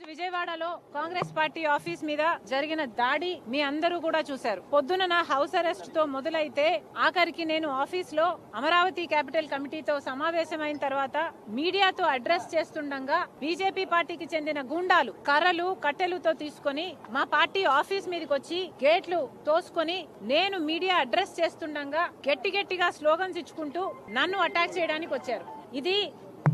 రోజు విజయవాడలో Congress party office మీద జరిగిన దాడి మీ అందరూ కూడా చూశారు. పొద్దున నా హౌస్ అరెస్ట్తో మొదలైతే ఆఖరికి నేను ఆఫీస్లో అమరావతి క్యాపిటల్ కమిటీతో సమావేశమైన తర్వాత మీడియాతో అడ్రస్ చేస్తుండగా బీజేపీ పార్టీకి చెందిన గుండాలు కర్రలు కట్టెలతో తీసుకొని మా పార్టీ ఆఫీస్ మీదకి వచ్చి గేట్లు తోసుకొని నేను మీడియా అడ్రస్ చేస్తుండగా గట్టి గట్టిగా స్లోగన్స్ ఇచ్చుకుంటూ నన్ను అటాక్ చేయడానికి వచ్చారు. ఇది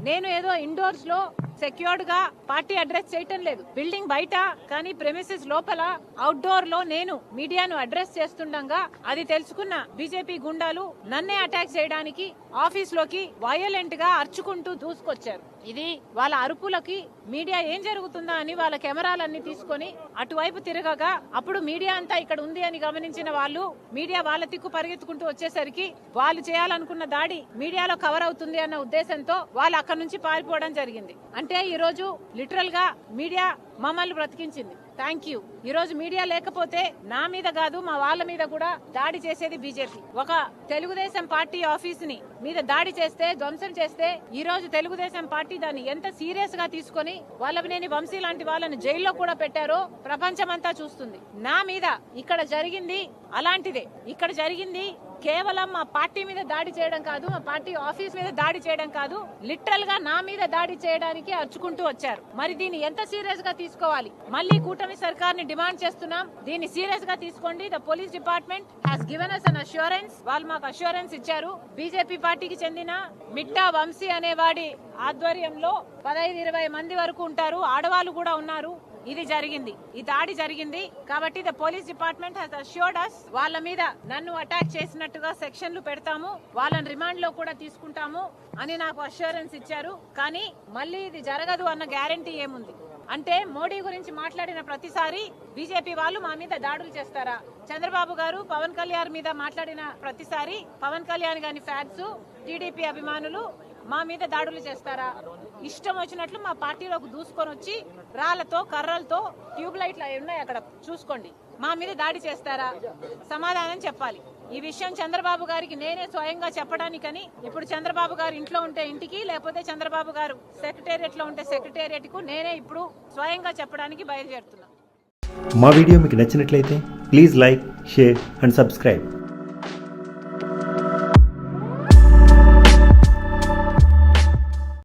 నేను ఏదో ఇండోర్స్లో సెక్యూర్డ్గా పార్టీ అడ్రస్ చేయటం లేదు. బిల్డింగ్ బయట కానీ ప్రెమిసెస్ లోపల అవుట్డోర్లో నేను మీడియాను అడ్రస్ చేస్తుండగా అది తెలుసుకున్న బీజేపీ గుండాలు నన్నే అటాక్ చేయడానికి ఆఫీస్లోకి వయలెంట్గా అరుచుకుంటూ దూసుకొచ్చారు. ఇది వాళ్ళ అరుపులకి మీడియా ఏం జరుగుతుందా అని వాళ్ళ కెమెరాలన్నీ తీసుకొని అటువైపు తిరగగా అప్పుడు మీడియా అంతా ఇక్కడ ఉంది అని గమనించిన వాళ్ళు మీడియా వాళ్ళ తిక్కు పరిగెత్తుకుంటూ వచ్చేసరికి వాళ్ళు చేయాలనుకున్న దాడి మీడియాలో కవర్ అవుతుంది అన్న ఉద్దేశంతో వాళ్ళు అక్కడ నుంచి పారిపోవడం జరిగింది. అంటే ఈ రోజు లిటరల్గా మీడియా మమ్మల్ని బ్రతికించింది. థ్యాంక్ యూ ఈ రోజు మీడియా లేకపోతే నా మీద కాదు మా వాళ్ళ మీద కూడా దాడి చేసేది బీజేపీ. ఒక తెలుగుదేశం పార్టీ ఆఫీస్ని మీద దాడి చేస్తే ధ్వంసం చేస్తే ఈ రోజు తెలుగుదేశం పార్టీ దాన్ని ఎంత సీరియస్గా తీసుకొని వల్లభనేని వంశీ లాంటి వాళ్ళని జైల్లో కూడా పెట్టారో ప్రపంచమంతా చూస్తుంది. నా మీద ఇక్కడ జరిగింది అలాంటిదే. ఇక్కడ జరిగింది కేవలం మా పార్టీ మీద దాడి చేయడం కాదు మా పార్టీ ఆఫీస్ మీద దాడి చేయడం కాదు లిటరల్గా నా మీద దాడి చేయడానికి అర్చుకుంటూ వచ్చారు. మరి దీన్ని ఎంత సీరియస్గా తీసుకోవాలి? మళ్ళీ కూటమి సర్కార్ని డిమాండ్ చేస్తున్నాం. దీన్ని సీరియస్గా తీసుకోండి. The police department has given us an assurance వాళ్ళు మాకు అష్యూరెన్స్ ఇచ్చారు. బీజేపీ పార్టీకి చెందిన మిట్టా వంశీ అనేవాడి ఆధ్వర్యంలో పదహైదు ఇరవై మంది వరకు ఉంటారు. ఆడవాళ్ళు కూడా ఉన్నారు. ఇది జరిగింది. ఈ దాడి జరిగింది కాబట్టి the police department has assured us వాళ్ళ మీద నన్ను అటాక్ చేసినట్టుగా సెక్షన్లు పెడతాము వాళ్ళని రిమాండ్లో కూడా తీసుకుంటాము అని నాకు అష్యూరెన్స్ ఇచ్చారు. కానీ మళ్ళీ ఇది జరగదు అన్న గ్యారంటీ ఏముంది? అంటే మోడీ గురించి మాట్లాడిన ప్రతిసారి బీజేపీ వాళ్ళు మా మీద దాడులు చేస్తారా? చంద్రబాబు గారు పవన్ కళ్యాణ్ మీద మాట్లాడిన ప్రతిసారి పవన్ కళ్యాణ్ గారి ఫ్యాన్స్ టీడీపీ అభిమానులు మా మీద దాడులు చేస్తారా? ఇష్టం వచ్చినట్లు మా పార్టీలోకి దూసుకొని వచ్చి రాళ్ళతో కర్రలతో ట్యూబ్ లైట్లు అవి ఉన్నాయి అక్కడ. చూసుకోండి. మా మీద దాడి చేస్తారా? సమాధానం చెప్పాలి. ఈ విషయం చంద్రబాబు గారికి నేనే స్వయంగా చెప్పడానికని ఇప్పుడు చంద్రబాబు గారు ఇంట్లో ఉంటే ఇంటికి లేకపోతే చంద్రబాబు గారు సెక్రటేరియట్లో ఉంటే సెక్రటేరియట్కు నేనే ఇప్పుడు స్వయంగా చెప్పడానికి బయలుదేరుతున్నా. మా వీడియో మీకు నచ్చినట్లయితే please like share and subscribe.